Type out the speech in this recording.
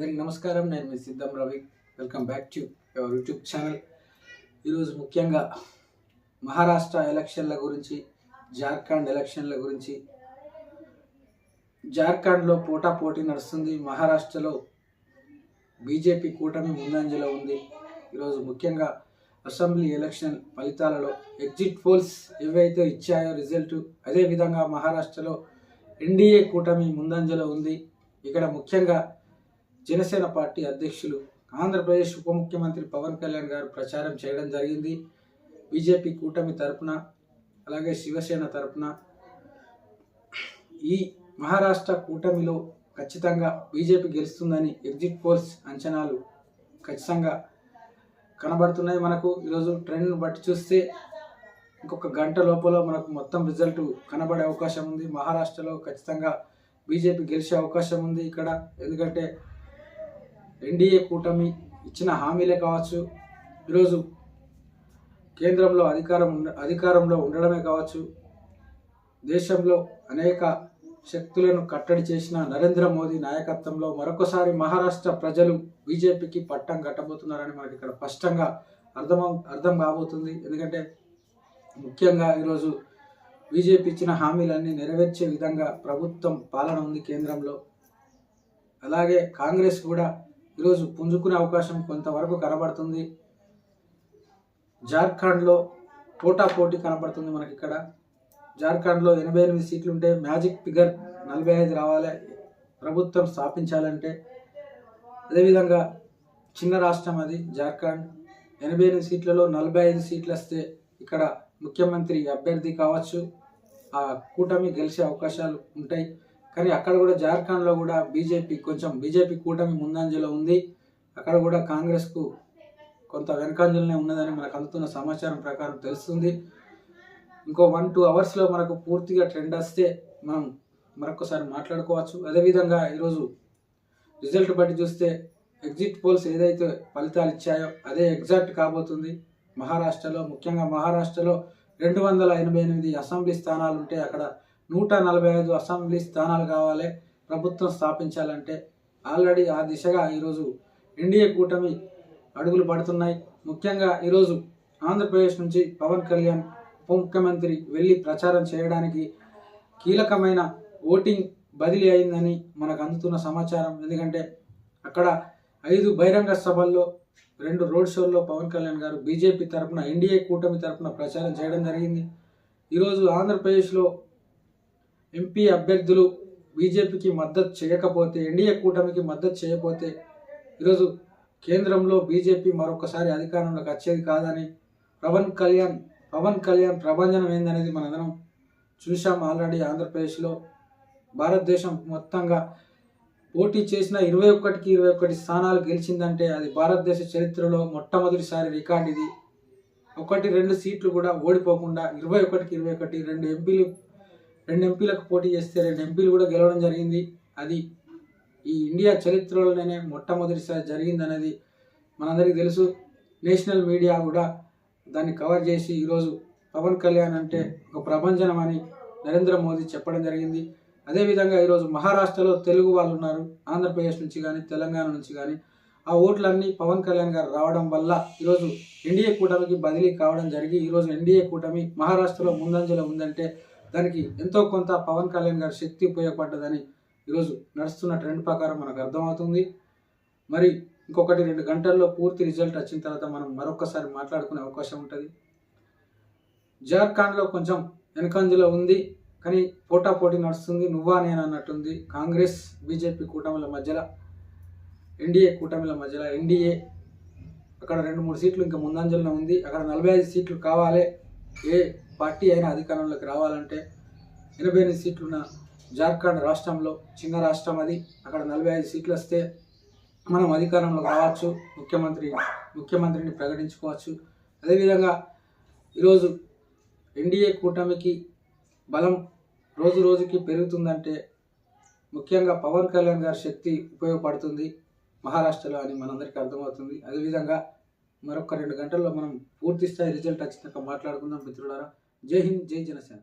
అందరికి నమస్కారం. నేను మీ సిద్ధం Ravi. Welcome back to your YouTube channel ఈరోజు ముఖ్యంగా మహారాష్ట్ర ఎలక్షన్ల గురించి జార్ఖండ్ ఎలక్షన్ల గురించి జార్ఖండ్లో పోటా పోటీ నడుస్తుంది. మహారాష్ట్రలో బీజేపీ కూటమి ముందంజలో ఉంది. ఈరోజు ముఖ్యంగా అసెంబ్లీ ఎలక్షన్ ఫలితాలలో ఎగ్జిట్ పోల్స్ ఏవైతే ఇచ్చాయో రిజల్ట్ అదేవిధంగా మహారాష్ట్రలో ఎన్డీఏ కూటమి ముందంజలో ఉంది. ఇక్కడ ముఖ్యంగా జనసేన పార్టీ అధ్యక్షులు ఆంధ్రప్రదేశ్ ఉప ముఖ్యమంత్రి పవన్ కళ్యాణ్ గారు ప్రచారం చేయడం జరిగింది. బీజేపీ కూటమి తరపున అలాగే శివసేన తరపున ఈ మహారాష్ట్ర కూటమిలో ఖచ్చితంగా బీజేపీ గెలుస్తుందని ఎగ్జిట్ పోల్స్ అంచనాలు ఖచ్చితంగా కనబడుతున్నాయి మనకు. ఈరోజు ట్రెండ్ను బట్టి చూస్తే ఇంకొక గంట లోపల మనకు మొత్తం రిజల్ట్ కనబడే అవకాశం ఉంది. మహారాష్ట్రలో ఖచ్చితంగా బీజేపీ గెలిచే అవకాశం ఉంది ఇక్కడ. ఎందుకంటే ఎన్డీఏ కూటమి ఇచ్చిన హామీలే కావచ్చు ఈరోజు కేంద్రంలో అధికారం ఉండ అధికారంలో ఉండడమే కావచ్చు దేశంలో అనేక శక్తులను కట్టడి చేసిన నరేంద్ర మోదీ నాయకత్వంలో మరొకసారి మహారాష్ట్ర ప్రజలు బీజేపీకి పట్టం కట్టబోతున్నారని మనకి ఇక్కడ స్పష్టంగా అర్థం అర్థం కాబోతుంది. ఎందుకంటే ముఖ్యంగా ఈరోజు బీజేపీ ఇచ్చిన హామీలన్నీ నెరవేర్చే విధంగా ప్రభుత్వం పాలన ఉంది కేంద్రంలో. అలాగే కాంగ్రెస్ కూడా ఈరోజు పుంజుకునే అవకాశం కొంతవరకు కనబడుతుంది. జార్ఖండ్లో పోటా పోటీ కనబడుతుంది మనకి ఇక్కడ జార్ఖండ్లో ఎనభై ఎనిమిది సీట్లు ఉంటే మ్యాజిక్ ఫిగర్ నలభై ఐదు రావాలి. ప్రభుత్వం స్థాపించాలంటే. అదేవిధంగా చిన్న రాష్ట్రం అది జార్ఖండ్. ఎనభై ఎనిమిది సీట్లలో నలభై ఐదు సీట్లు వస్తే ఇక్కడ ముఖ్యమంత్రి అభ్యర్థి కావచ్చు. ఆ కూటమి గెలిచే అవకాశాలు ఉంటాయి. కానీ అక్కడ కూడా జార్ఖండ్లో కూడా బీజేపీ కొంచెం బీజేపీ కూటమి ముందంజలో ఉంది. అక్కడ కూడా కాంగ్రెస్కు కొంత వెనకంజలనే ఉన్నదని మనకు అందుతున్న సమాచారం ప్రకారం తెలుస్తుంది. ఇంకో వన్ టూ అవర్స్లో మనకు పూర్తిగా ట్రెండ్ వస్తే మనం మరొకసారి మాట్లాడుకోవచ్చు. అదేవిధంగా ఈరోజు రిజల్ట్ బట్టి చూస్తే ఎగ్జిట్ పోల్స్ ఏదైతే ఫలితాలు ఇచ్చాయో అదే ఎగ్జాక్ట్ కాబోతుంది. మహారాష్ట్రలో ముఖ్యంగా మహారాష్ట్రలో రెండు వందల ఎనభై ఎనిమిది అసెంబ్లీ స్థానాలు ఉంటే అక్కడ నూట నలభై ఐదు అసెంబ్లీ స్థానాలు కావాలి ప్రభుత్వం స్థాపించాలంటే ఆల్రెడీ ఆ దిశగా ఈరోజు ఎన్డీఏ కూటమి అడుగులు పడుతున్నాయి. ముఖ్యంగా ఈరోజు ఆంధ్రప్రదేశ్ నుంచి పవన్ కళ్యాణ్ ఉప ముఖ్యమంత్రి వెళ్ళి ప్రచారం చేయడానికి కీలకమైన ఓటింగ్ బదిలీ అయిందని మనకు అందుతున్న సమాచారం. ఎందుకంటే అక్కడ ఐదు బహిరంగ సభల్లో రెండు రోడ్ షోల్లో పవన్ కళ్యాణ్ గారు బీజేపీ తరఫున ఎన్డీఏ కూటమి తరఫున ప్రచారం చేయడం జరిగింది. ఈరోజు ఆంధ్రప్రదేశ్లో ఎంపీ అభ్యర్థులు బీజేపీకి మద్దతు చేయకపోతే ఎన్డీఏ కూటమికి మద్దతు చేయకపోతే ఈరోజు కేంద్రంలో బీజేపీ మరొకసారి అధికారంలోకి వచ్చేది కాదని పవన్ కళ్యాణ్ పవన్ కళ్యాణ్ ప్రభంజనం ఏందనేది మనందరం చూసాం ఆల్రెడీ ఆంధ్రప్రదేశ్లో. భారతదేశం మొత్తంగా పోటీ చేసిన ఇరవై ఒకటికి ఇరవై ఒకటి స్థానాలు గెలిచిందంటే అది భారతదేశ చరిత్రలో మొట్టమొదటిసారి రికార్డ్ ఇది. ఒకటి రెండు సీట్లు కూడా ఓడిపోకుండా ఇరవై ఒకటికి ఇరవై ఒకటి రెండు ఎంపీలు రెండు ఎంపీలకు పోటీ చేస్తే రెండు ఎంపీలు కూడా గెలవడం జరిగింది. అది ఈ ఇండియా చరిత్రలోనే మొట్టమొదటిసారి జరిగిందనేది మనందరికీ తెలుసు. నేషనల్ మీడియా కూడా దాన్ని కవర్ చేసి ఈరోజు పవన్ కళ్యాణ్ అంటే ఒక ప్రపంచనం అని నరేంద్ర మోదీ చెప్పడం జరిగింది. అదేవిధంగా ఈరోజు మహారాష్ట్రలో తెలుగు వాళ్ళు ఉన్నారు. ఆంధ్రప్రదేశ్ నుంచి కానీ తెలంగాణ నుంచి కానీ ఆ ఓట్లన్నీ పవన్ కళ్యాణ్ గారు రావడం వల్ల ఈరోజు ఎన్డీఏ కూటమికి బదిలీ కావడం జరిగి ఈరోజు ఎన్డీఏ కూటమి మహారాష్ట్రలో ముందంజలో ఉందంటే దానికి ఎంతో కొంత పవన్ కళ్యాణ్ గారి శక్తి ఉపయోగపడ్డదని ఈరోజు నడుస్తున్న ట్రెండ్ ప్రకారం మనకు అర్థమవుతుంది. మరి ఇంకొకటి రెండు గంటల్లో పూర్తి రిజల్ట్ వచ్చిన తర్వాత మనం మరొకసారి మాట్లాడుకునే అవకాశం ఉంటుంది. జార్ఖండ్లో కొంచెం వెనకంజలో ఉంది కానీ పోటా పోటీ నడుస్తుంది నువ్వా నేను అన్నట్టుంది. కాంగ్రెస్ బీజేపీ కూటమిల మధ్యలో ఎన్డీఏ కూటమిల మధ్యలో ఎన్డీఏ అక్కడ రెండు మూడు సీట్లు ఇంకా ముందంజలో ఉంది. అక్కడ నలభై ఐదు సీట్లు కావాలి. ఏ పార్టీ అయినా అధికారంలోకి రావాలంటే ఎనభై ఎనిమిది సీట్లున్న జార్ఖండ్ రాష్ట్రంలో చిన్న రాష్ట్రం అది. అక్కడ నలభై ఐదు సీట్లు వస్తే మనం అధికారంలోకి రావచ్చు ముఖ్యమంత్రి ముఖ్యమంత్రిని ప్రకటించుకోవచ్చు. అదేవిధంగా ఈరోజు ఎన్డీఏ కూటమికి బలం రోజు రోజుకి పెరుగుతుందంటే ముఖ్యంగా పవన్ కళ్యాణ్ గారి శక్తి ఉపయోగపడుతుంది మహారాష్ట్రలో అని మనందరికీ అర్థమవుతుంది. అదేవిధంగా మరొక రెండు గంటల్లో మనం పూర్తి స్థాయి రిజల్ట్ వచ్చినాక మాట్లాడుకుందాం మిత్రులారా. జై హింద్ జై జనసేన.